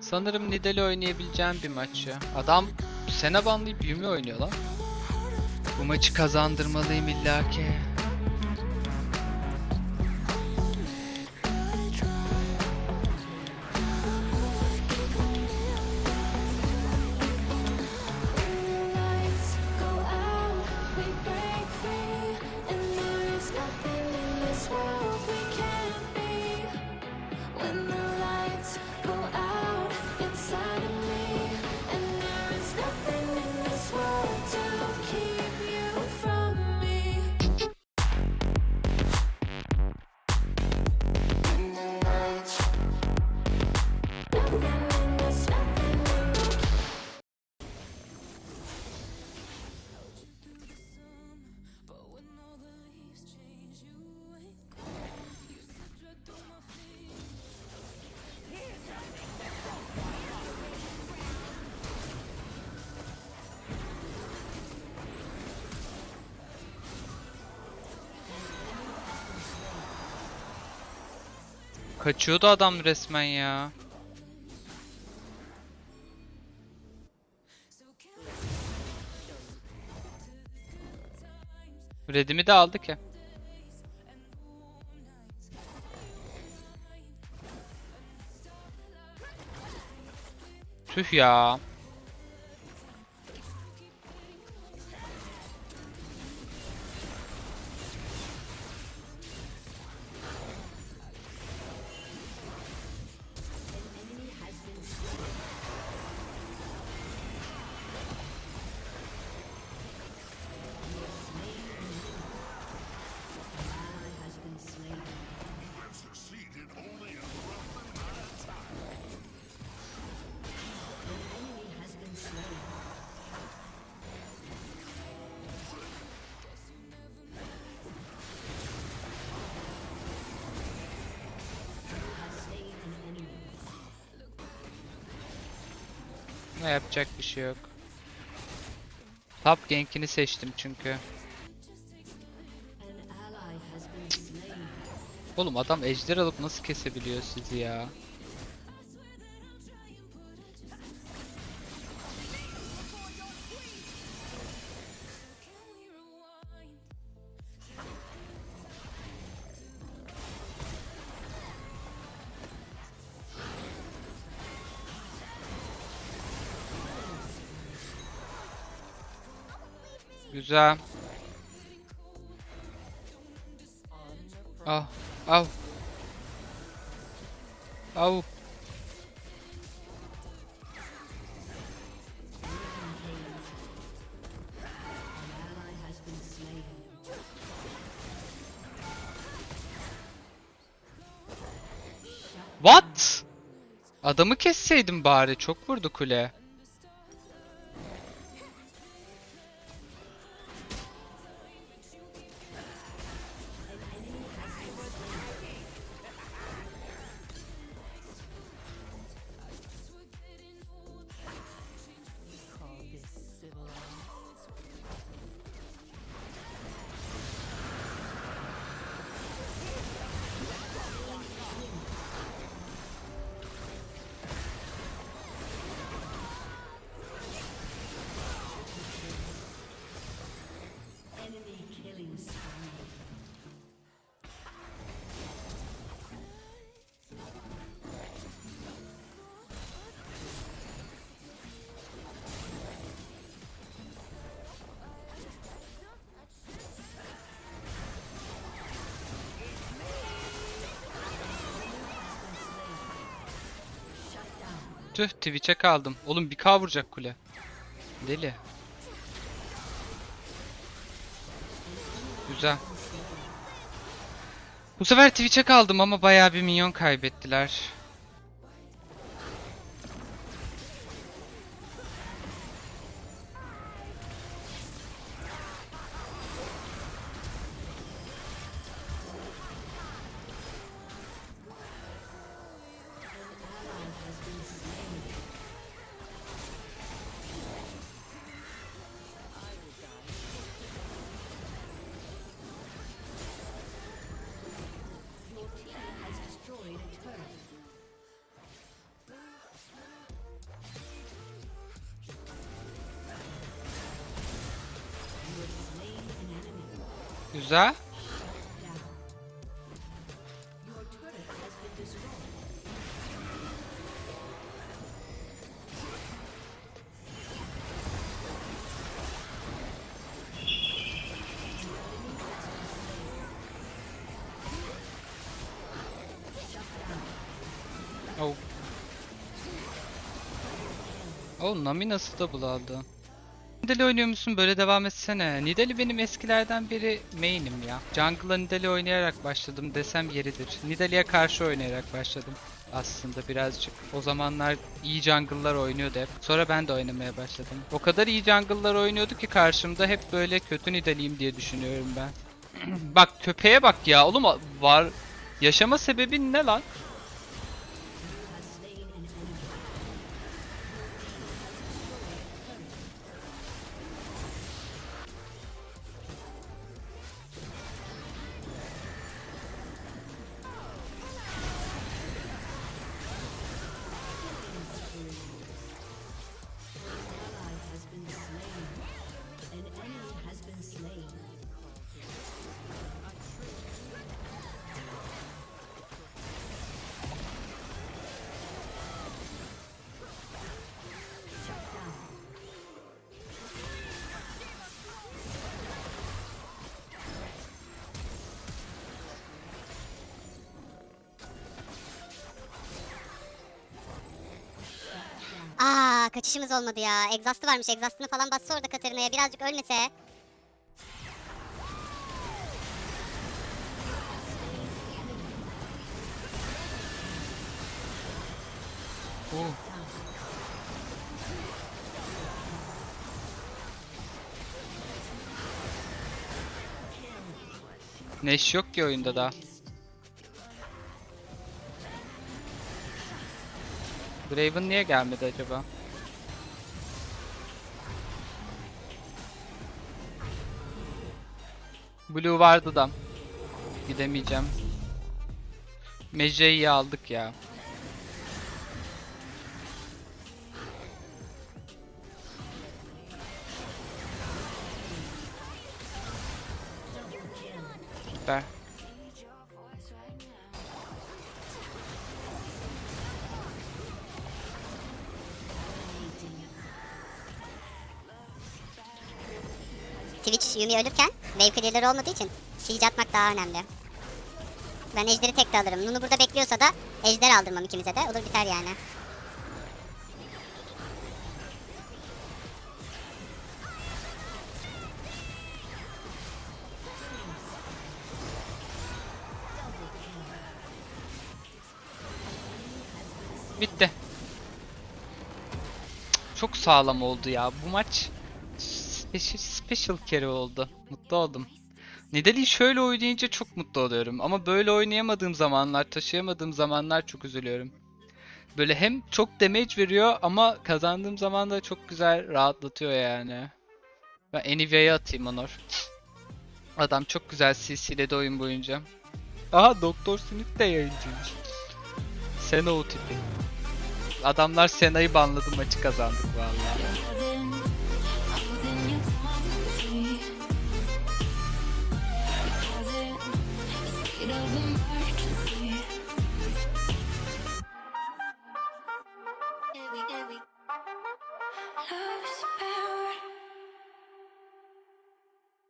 Sanırım Nidal'i oynayabileceğim bir maç ya. Adam sene banlayıp Yumi oynuyor lan. Bu maçı kazandırmalıyım illaki. Kaçıyordu adam resmen ya. Redimi de aldık ya. Tüh ya. Ne yapacak bir şey yok. Top gankini seçtim çünkü. Oğlum adam ejder alıp nasıl kesebiliyor sizi ya? Güzel. Al, al. Al. What? Adamı kesseydim bari çok vurdu kule. Tüh Twitch'e kaldım. Oğlum bir K vuracak kule. Deli. Güzel. Bu sefer Twitch'e kaldım ama bayağı bir minyon kaybettiler. Güzel. Oh. Oh Nami nasıl double aldı? Nidali oynuyor musun? Böyle devam etsene. Nidali benim eskilerden biri main'im ya. Jungle'a Nidali oynayarak başladım desem yeridir. Nidalee'ye karşı oynayarak başladım aslında birazcık. O zamanlar iyi jungle'lar oynuyordu hep. Sonra ben de oynamaya başladım. O kadar iyi jungle'lar oynuyordu ki karşımda hep böyle kötü Nidalee'yim diye düşünüyorum ben. bak köpeğe bak ya oğlum var. Yaşama sebebin ne lan? Kaçışımız olmadı ya. Egzastı varmış. Egzastını falan bassa orada Katarina'ya birazcık ölmese. Oh. Neş yok ki oyunda da. Draven niye gelmedi acaba? Blue vardı da. Gidemeyeceğim. Meja'yı aldık ya. Süper. Twitch Yumi ölürken clear'ları olmadığı için siege atmak daha önemli. Ben ejderi tek de alırım. Nunu burada bekliyorsa da ejder aldırmam ikimize de. Olur biter yani. Bitti. Çok sağlam oldu ya. Bu maç special, special carry oldu. Mutlu oldum. Nidalee'yi şöyle oynayınca çok mutlu oluyorum. Ama böyle oynayamadığım zamanlar, taşıyamadığım zamanlar çok üzülüyorum. Böyle hem çok damage veriyor ama kazandığım zaman da çok güzel rahatlatıyor yani. Ben Enivia'ya atayım Onur. Adam çok güzel CC'ledi oyun boyunca. Aha Doktor Smith de yayıncıymış. Sena o tipi. Adamlar Sena'yı banladı maçı kazandık vallahi.